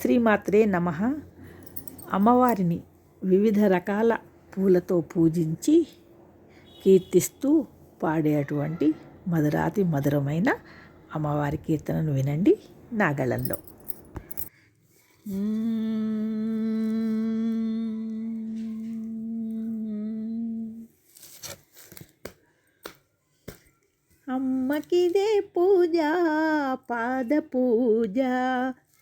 శ్రీమాత్రే నమ. అమ్మవారిని వివిధ రకాల పూలతో పూజించి కీర్తిస్తూ పాడేటువంటి మధురాతి మధురమైన అమ్మవారి కీర్తనను వినండి నాగళంలో. అమ్మకిదే పూజ పాద పూజ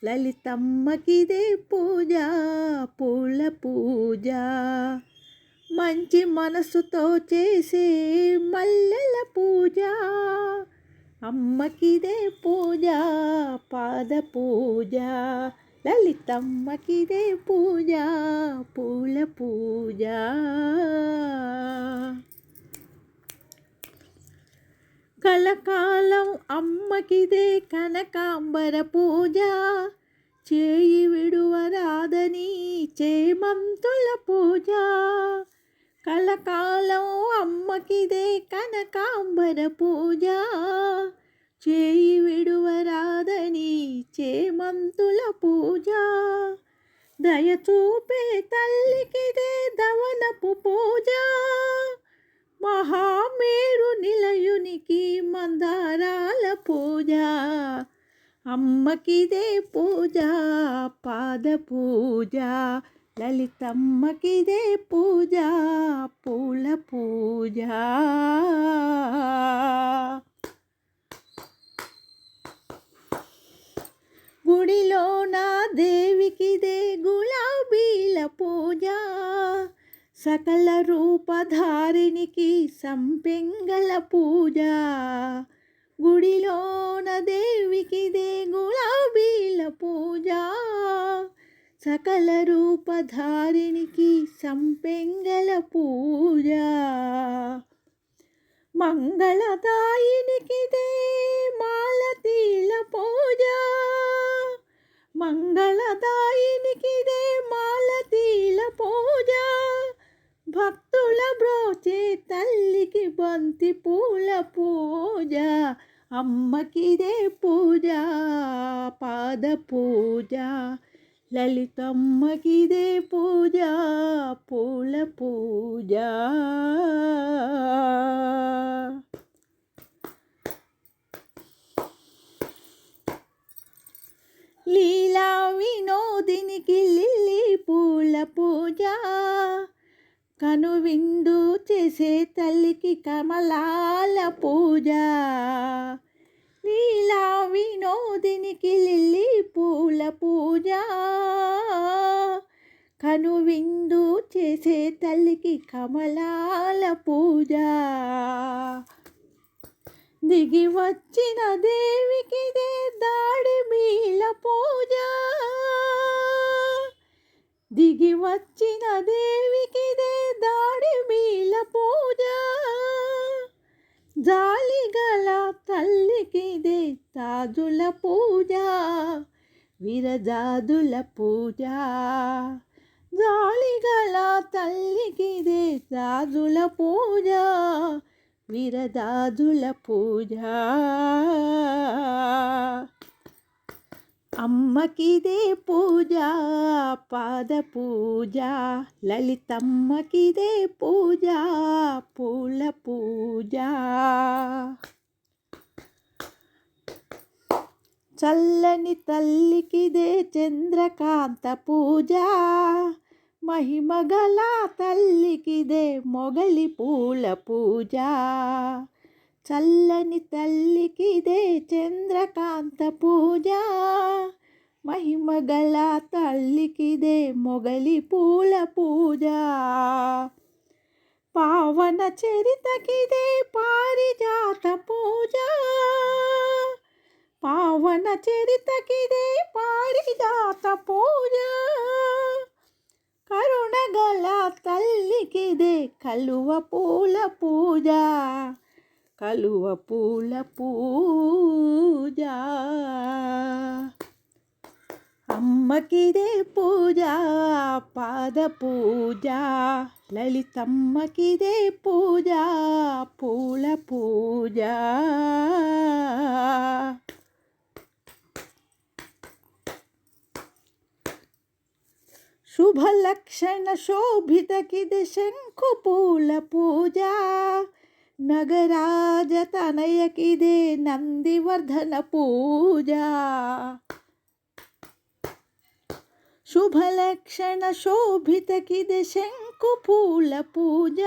లలితమ్మకిదే పూజ పూల పూజ. మంచి మనసుతో చేసే మల్లెల పూజ. అమ్మకిదే పూజ పాద పూజ. లలితమ్మకిదే పూజ పూల పూజ. కలకాలం అమ్మకిదే కనకాంబర పూజ. చేయి విడువరాదని చేమంతుల పూజ. కలకాలం అమ్మకిదే కనకాంబర పూజ. చేయి విడువరాదని చేమంతుల పూజ. దయ చూపే తల్లికిదే దవనపు పూజ. మహామేరు నిలయునికి మందారాల పూజ అమ్మకిదే పూజ పాద పూజ లలితమ్మకిదే పూజ పూల పూజ గుడిలో సకల రూపధారినికి సంపెంగల పూజ. గుడిలోన దేవికి గులాబీల పూజ. సకల రూపధారినికి సంపెంగల పూజ. మంగళదాయినికి బంతి పూల పూజ అమ్మకిదే పూజ పాద పూజ లలితమ్మకిదే పూజ పూల పూజ లీలా వినోదినికి లిల్లీ పూల పూజ కనువిందు చేసే తల్లికి కమలాల పూజ. నీలా వినోదినికి లిల్లీ పూల పూజ. కనువిందు చేసే తల్లికి కమలాల పూజ. దిగి వచ్చిన దేవికిదే దాడి మీల పూజ. దిగి వచ్చిన దేవికిదే దాడి మీల పూజ. జాలిగల తల్లికిదే తాజుల పూజ. విరజాదుల పూజ. జాలిగల తల్లికిదే రాజుల పూజ. విరదాదుల పూజ. అమ్మకిదే పూజ పాద పూజ. లలితమ్మకిదే పూజ పూల పూజ. చల్లని తల్లికిదే చంద్రకాంత పూజ. మహిమగల తల్లికిదే మొగలి పూల పూజ. చల్లని తల్లికిదే చంద్రకాంత పూజ. మహిమగల తల్లికిదే మొగలి పూల పూజ. పావన చరితకిదే పారిజాత పూజ. పావన చరితకిదే పారిజాత పూజ. కరుణగల తల్లికిదే కలువ పూల పూజ. కలువ పూల పూజ. అమ్మకిదే పూజ పాద పూజ. లలితమ్మకిదే పూజ పూల పూజ. శుభలక్షణ శోభితకిది శంకు పూల పూజ. నగరాజ తనయకిదే నందివర్ధన పూజ శుభలక్షణ శోభితకిది శంకు పూల పూజ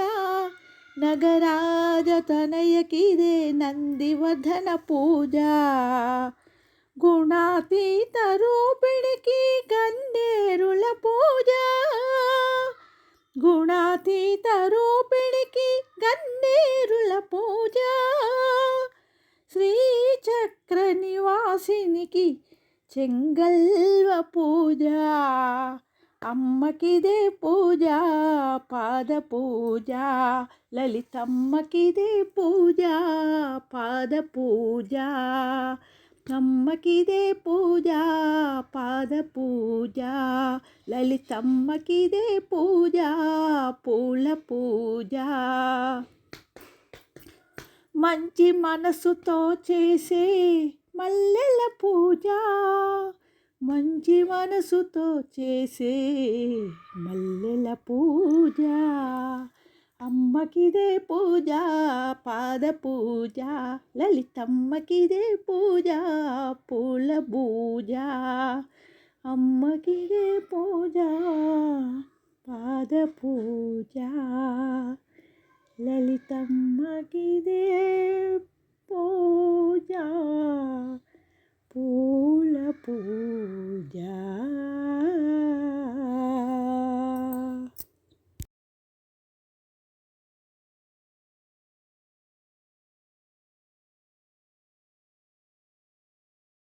నగరాజ తనయకిదే నందివర్ధన పూజ గుణాతీత రూపిణికి గన్నేరుల పూజ గుణాతీత రూపిణికి గన్నేరుల పూజ. శ్రీచక్ర నివాసినికి చెంగల్వ పూజ. అమ్మకిదే పూజ పాద పూజ. లలితమ్మకిదే పూజ పాద పూజ. అమ్మకిదే పూజ పాద పూజ. లలితమ్మకిదే పూజ పూల పూజ. మంచి మనసుతో చేసే మల్లెల పూజ. మంచి మనసుతో చేసే మల్లెల పూజ. లలితమ్మకిదే పూజ పాద పూజ లలితమ్మకిదే పూజ పూల పూజ. అమ్మకిదే పూజ పాద పూజ లలితమ్మకిదే పూజ పూల పూజ.